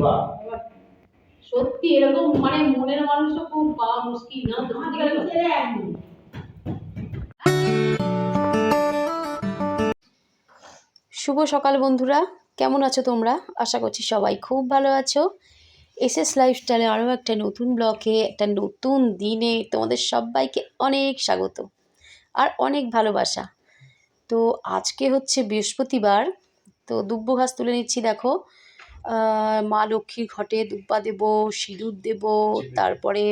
বাহ সত্যি এরকম মানে মনের মানুষও খুব পাওয়া মুশকিল না? শুভ সকাল বন্ধুরা কেমন আছো তোমরা? আশা করছি সবাই খুব ভালো আছো। এসএস লাইফস্টাইলে আরও একটা নতুন ব্লকে একটা নতুন দিনে তোমাদের সবাইকে অনেক স্বাগত আর অনেক ভালোবাসা। তো আজকে হচ্ছে বৃহস্পতিবার তো দুব্ব ঘাস তুলে নিচ্ছি দেখো। মা লক্ষ্মীর ঘটে দুব্বা দেব সিঁদুর দেব তারপরে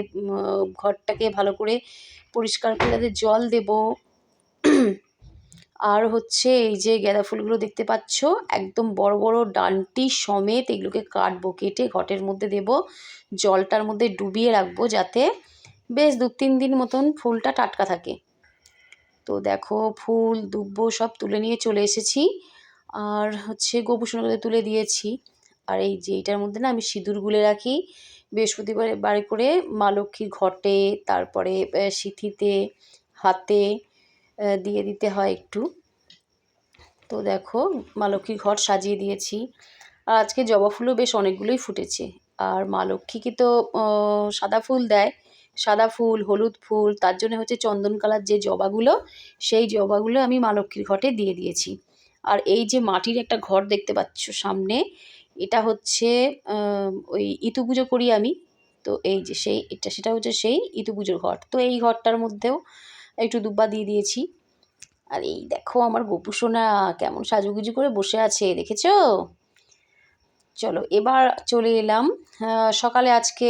ঘরটাকে ভালো করে পরিষ্কার করে তাদের জল দেব। আর হচ্ছে এই যে গাঁদা ফুলগুলো দেখতে পাচ্ছ একদম বড় বড় ডান্টি সমেত এগুলোকে কাটবো কেটে ঘটের মধ্যে দেব। জলটার মধ্যে ডুবিয়ে রাখব যাতে বেশ দু তিন দিন মতন ফুলটা টাটকা থাকে। তো দেখো ফুল দুব্ব সব তুলে নিয়ে চলে এসেছি। আর হচ্ছে গোপুসোনাগুলো তুলে দিয়েছি। আর এই যে এটার মধ্যে না আমি সিঁদুর গুলে রাখি। বৃহস্পতিবার বারে করে মা লক্ষ্মীর ঘটে, তারপরে সিঁথিতে, হাতে দিয়ে দিতে হয় একটু। তো দেখো, মা লক্ষ্মীর ঘট সাজিয়ে দিয়েছি। আর আজকে জবা ফুলও বেশ অনেকগুলোই ফুটেছে। আর মা লক্ষ্মীকে তো সাদা ফুল দেয়। সাদা ফুল, হলুদ ফুল, তার জন্য হচ্ছে চন্দন কালার যে জবাগুলো, সেই জবাগুলো আমি মা লক্ষ্মীর ঘটে দিয়ে দিয়েছি। আর এই যে মাটির একটা ঘর দেখতে পাচ্ছ সামনে এটা হচ্ছে ওই ইতু পুজো করি আমি। তো এই যে সেই, এটা সেটা হচ্ছে সেই ইতু পুজোর ঘর তো এই ঘরটার মধ্যেও একটু দুব্বা দিয়ে দিয়েছি। আর এই দেখো আমার গোপু সোনা কেমন সাজুগুজু করে বসে আছে, দেখেছ? চলো এবার চলে এলাম। সকালে আজকে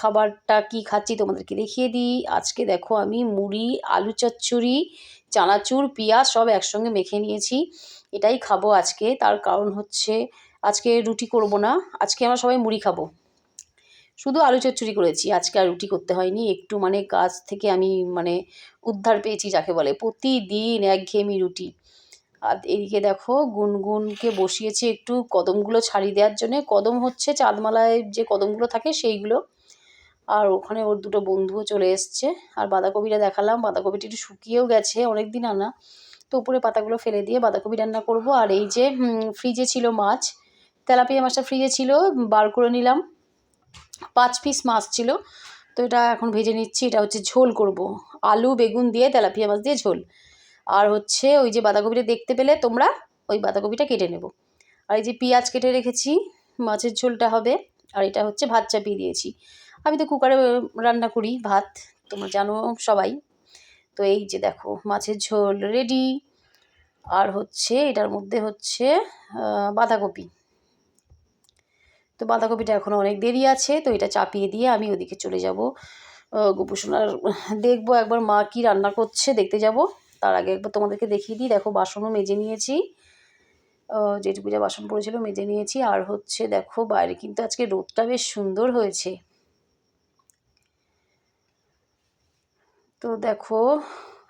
খাবারটা কি খাচ্ছি তোমাদেরকে দেখিয়ে দিই। আজকে দেখো আমি মুড়ি, আলু চচ্চড়ি, চানাচুর, পেঁয়াজ সব একসঙ্গে মেখে নিয়েছি। এটাই খাব আজকে। তার কারণ হচ্ছে আজকে রুটি করব না, আজকে আমরা সবাই মুড়ি খাব। শুধু আলু চচ্চড়ি করেছি, আজকে আর রুটি করতে হয়নি, একটু মানে কাজ থেকে আমি মানে উদ্ধার পেয়েছি যাকে বলে, প্রতিদিন একঘেয়েমি রুটি। আর এদিকে দেখো গুনগুনকে বসিয়েছি একটু কদমগুলো ছাড়িয়ে দেওয়ার জন্যে, কদম হচ্ছে চাঁদমালায় যে কদমগুলো থাকে সেইগুলো। আর ওখানে ওর দুটো বন্ধুও চলে এসছে, আর বাঁধাকপিটা দেখালাম, বাঁধাকপিটা একটু শুকিয়েও গেছে অনেক দিন আনা। তো উপরে পাতাগুলো ফেলে দিয়ে বাঁধাকপি রান্না করব, আর এই যে ফ্রিজে ছিল মাছ তেলাপিয়া মাছটা ফ্রিজে ছিল, বার করে নিলাম। পাঁচ পিস মাছ ছিল, তো এটা এখন ভেজে নিচ্ছি। এটা হচ্ছে ঝোল করব। আলু, বেগুন দিয়ে তেলাপিয়া মাছ দিয়ে ঝোল। আর হচ্ছে ওই যে বাঁধাকপিটা দেখতে পেলে তোমরা ওই বাঁধাকপিটা কেটে নেব। আর এই যে পেঁয়াজ কেটে রেখেছি, মাছের ঝোলটা হবে। আর এটা হচ্ছে ভাত চাপিয়ে দিয়েছি। আমি তো কুকারে রান্না করি ভাত, তোমরা জানো সবাই। তো এই যে দেখো, মাছের ঝোল রেডি আর হচ্ছে এটার মধ্যে হচ্ছে বাঁধাকপি। তো বাঁধাকপিটা এখনও অনেক দেরি আছে, তো এটা চাপিয়ে দিয়ে আমি ওদিকে চলে যাব। গোপুসোনার দেখব একবার মা কি রান্না করছে, দেখতে যাব। তার আগে একবার তোমাদেরকে দেখিয়ে দিই। দেখো বাসনও মেজে নিয়েছি। যেটুকু যা বাসন পড়েছিল মেজে নিয়েছি। আর হচ্ছে দেখো বাইরে কিন্তু আজকে রোদটা বেশ সুন্দর হয়েছে। তো দেখো,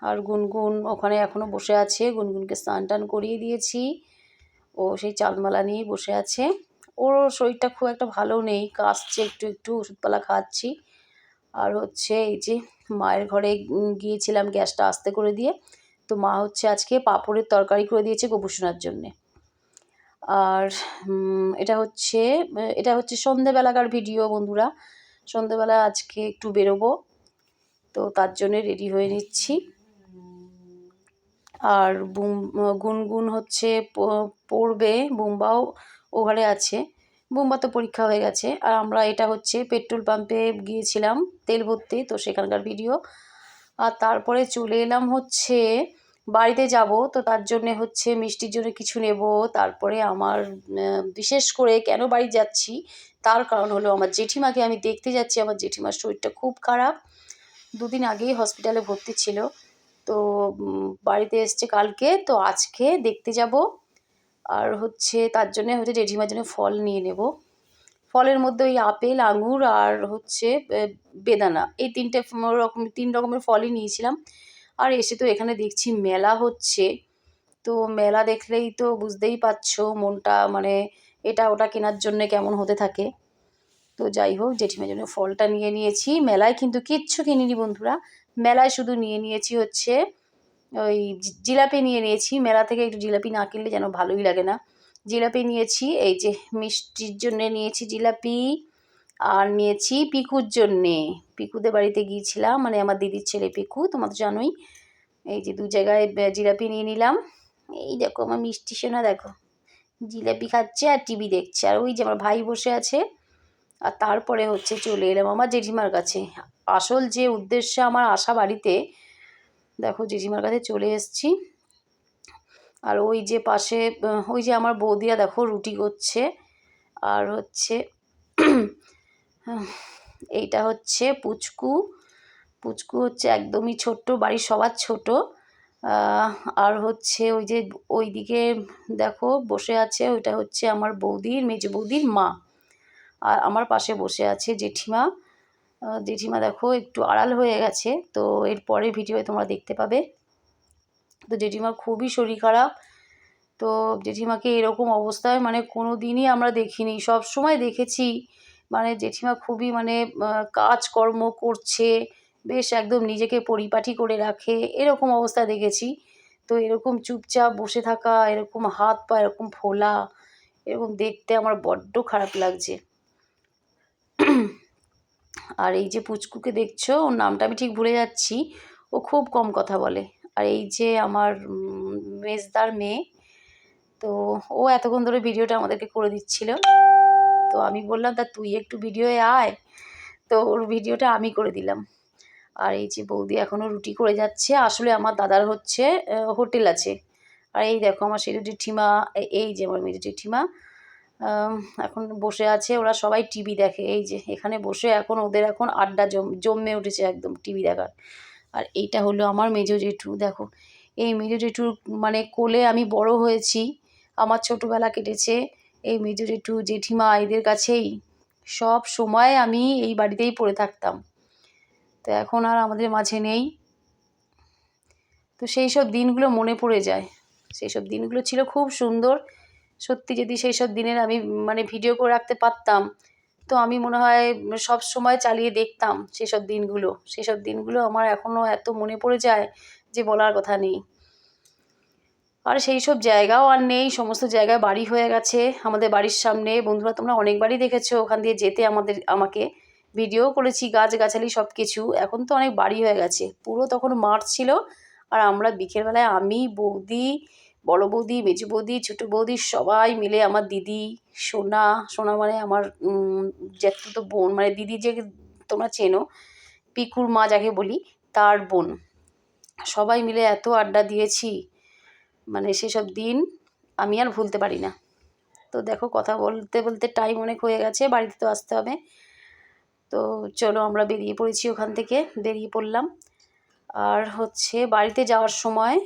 আর গুনগুন ওখানে এখনও বসে আছে। গুনগুনকে স্নান টান করিয়ে দিয়েছি। ও সেই চালমালা নিয়েই বসে আছে। ওর শরীরটা খুব একটা ভালো নেই। কাশছে একটু একটু ওষুধপালা খাচ্ছি। আর হচ্ছে এই যে মায়ের ঘরে গিয়েছিলাম গ্যাসটা আস্তে করে দিয়ে। তো মা হচ্ছে আজকে পাঁপড়ের তরকারি করে দিয়েছে গোপুসোনার জন্যে। আর এটা হচ্ছে এটা হচ্ছে সন্ধেবেলাকার ভিডিও বন্ধুরা। সন্ধেবেলা আজকে একটু বেরোবো। তো তার জন্যে রেডি হয়ে নিচ্ছি। আর বুম, গুনগুন হচ্ছে পড়বে, বুম্বাও ও ঘরে আছে। বুম্বা তো পরীক্ষা হয়ে গেছে। আর আমরা এটা হচ্ছে পেট্রোল পাম্পে গিয়েছিলাম তেল ভরতে, তো সেখানকার ভিডিও আর তারপরে চলে এলাম হচ্ছে বাড়িতে যাব, তো তার জন্যে হচ্ছে মিষ্টির জন্য কিছু নেব। তারপরে আমার বিশেষ করে কেন বাড়ি যাচ্ছি, তার কারণ হলো আমার জেঠিমাকে আমি দেখতে যাচ্ছি। আমার জেঠিমার শরীরটা খুব খারাপ। দুদিন আগেই হসপিটালে ভর্তি ছিল। তো বাড়িতে এসছে কালকে, তো আজকে দেখতে যাব। আর হচ্ছে তার জন্য হচ্ছে জেঠিমার জন্য ফল নিয়ে নেব। ফলের মধ্যে ওই আপেল, আঙুর আর হচ্ছে বেদানা। এই তিনটে রকম, তিন রকমের ফলই নিয়েছিলাম। আর এসে তো এখানে দেখছি মেলা হচ্ছে। তো মেলা দেখলেই তো বুঝতেই পারছ মনটা মানে এটা ওটা কেনার জন্য কেমন হতে থাকে। তো যাই হোক, জেঠিমার জন্য ফলটা নিয়ে নিয়েছি। মেলায় কিন্তু কিচ্ছু কিনিনি বন্ধুরা। মেলায় শুধু নিয়ে নিয়েছি হচ্ছে ওই জিলাপি নিয়ে নিয়েছি। মেলা থেকে একটু জিলাপি না কিনলে যেন ভালোই লাগে না। জিলাপি নিয়েছি, এই যে মিষ্টির জন্যে নিয়েছি জিলাপি আর নিয়েছি পিকুর জন্যে। পিকুদের বাড়িতে গিয়েছিলাম মানে আমার দিদির ছেলে পিকু তোমরা তো জানোই। এই যে দু জায়গায় জিলাপি নিয়ে নিলাম। এই দেখো আমার মিষ্টি সোনা, দেখো। জিলাপি খাচ্ছে আর টিভি দেখছে। আর ওই যে আমার ভাই বসে আছে, আর তারপরে হচ্ছে চলে এলাম আমার জেঠিমার কাছে। আসল যে উদ্দেশ্যে আমার আসা বাড়িতে দেখো জেঠিমার কাছে চলে এসেছি। আর ওই যে পাশে ওই যে আমার বৌদিরা দেখো রুটি করছে। আর হচ্ছে এইটা হচ্ছে পুচকু। পুচকু হচ্ছে একদমই ছোট্ট, বাড়ির সবার ছোট। আর হচ্ছে ওই যে ওইদিকে দেখো বসে আছে, ওইটা হচ্ছে আমার বৌদির, মেজ বৌদির মা। আর আমার পাশে বসে আছে জেঠিমা। জেঠিমা দেখো একটু আড়াল হয়ে গেছে, তো এর পরের ভিডিওয়ে তোমরা দেখতে পাবে। তো জেঠিমার খুবই শরীর খারাপ, তো জেঠিমাকে এরকম অবস্থায় মানে কোনো দিনই আমরা দেখিনি, সব সময় দেখেছি। মানে জেঠিমা খুবই মানে কাজকর্ম করছে, বেশ একদম নিজেকে পরিপাটি করে রাখে, এরকম অবস্থা দেখেছি। তো এরকম চুপচাপ বসে থাকা, এরকম হাত পা এরকম ফোলা, এরকম দেখতে আমার বড্ড খারাপ লাগছে। আর এই যে পুচকুকে দেখছ, ওর নামটা আমি ঠিক ভুলে যাচ্ছি। ও খুব কম কথা বলে। আর এই যে আমার মেজদার মেয়ে, তো ও এতক্ষণ ধরে ভিডিওটা আমাদেরকে করে দিচ্ছিল। তো আমি বললাম, তা তুই একটু ভিডিওয়ে আয়। তো ওর ভিডিওটা আমি করে দিলাম। আর এই যে বৌদি এখনও রুটি করে যাচ্ছে। আসলে আমার দাদার হচ্ছে হোটেল আছে। আর এই দেখো আমার সেজু জেঠিমা এই যে আমার মেজু জেঠিমা এখন বসে আছে, ওরা সবাই টিভি দেখে। এই যে, এখানে বসে এখন ওদের এখন আড্ডা জম উঠেছে একদম টিভি দেখার। আর এইটা হলো আমার মেজো জেঠু, দেখো। এই মেজো জেঠুর মানে কোলে আমি বড় হয়েছি, আমার ছোটোবেলা কেটেছে। এই মেজো জেঠু জেঠিমা এদের কাছেই সব সময় আমি এই বাড়িতেই পড়ে থাকতাম। তো এখন আর আমাদের মাঝে নেই। তো সেই সব দিনগুলো মনে পড়ে যায়। সেই সব দিনগুলো ছিল খুব সুন্দর। সত্যি যদি সেই সব দিনের আমি মানে ভিডিও করে রাখতে পারতাম, তো আমি মনে হয় সব সময় চালিয়ে দেখতাম সেসব দিনগুলো। সেসব দিনগুলো আমার এখনও এত মনে পড়ে যায় যে বলার কথা নেই। আর সেই সব জায়গাও আর নেই, সমস্ত জায়গায় বাড়ি হয়ে গেছে আমাদের বাড়ির সামনে। বন্ধুরা, তোমরা অনেকবারই দেখেছ, ওখান দিয়ে যেতে আমাদের, আমাকে ভিডিও করেছি, গাছগাছালি সব কিছু এখন তো অনেক বাড়ি হয়ে গেছে। পুরো তখন মাঠ ছিল। আর আমরা বিকেলবেলায় আমি, বৌদি বড় বৌদি মেজো বৌদি, ছোটো বৌদি সবাই মিলে আমার দিদি, সোনা সোনা মানে আমার জ্যাঠতো বোন মানে দিদি যে তোমরা চেনো, পিকুর মা যাকে বলি, তার বোন। সবাই মিলে এত আড্ডা দিয়েছি মানে সেসব দিন আমি আর ভুলতে পারি না। তো দেখো কথা বলতে বলতে টাইম অনেক হয়ে গেছে, বাড়িতে তো আসতে হবে। তো চলো আমরা বেরিয়ে পড়েছি ওখান থেকে, বেরিয়ে পড়লাম। আর হচ্ছে বাড়িতে যাওয়ার সময়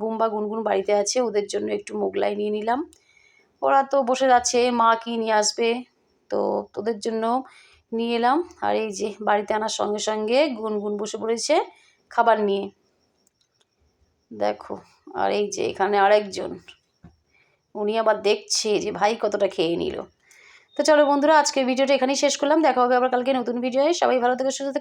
বুম্বা গুনগুন বাড়িতে আছে, ওদের জন্য একটু মোগলাই নিয়ে নিলাম। ওরা তো বসে যাচ্ছে, মা কি নিয়ে আসবে? তো তোদের জন্য নিয়ে এলাম। আর এই যে বাড়িতে আনার সঙ্গে সঙ্গে গুনগুন বসে পড়েছে খাবার নিয়ে। দেখো, আর এই যে এখানে আরেকজন। উনি আবার দেখছে যে ভাই কতটা খেয়ে নিল। তো চলো বন্ধুরা, আজকের ভিডিওটা এখানেই শেষ করলাম। দেখা হবে আবার কালকে নতুন ভিডিওয়ে। সবাই ভালো থেকে, সুস্থ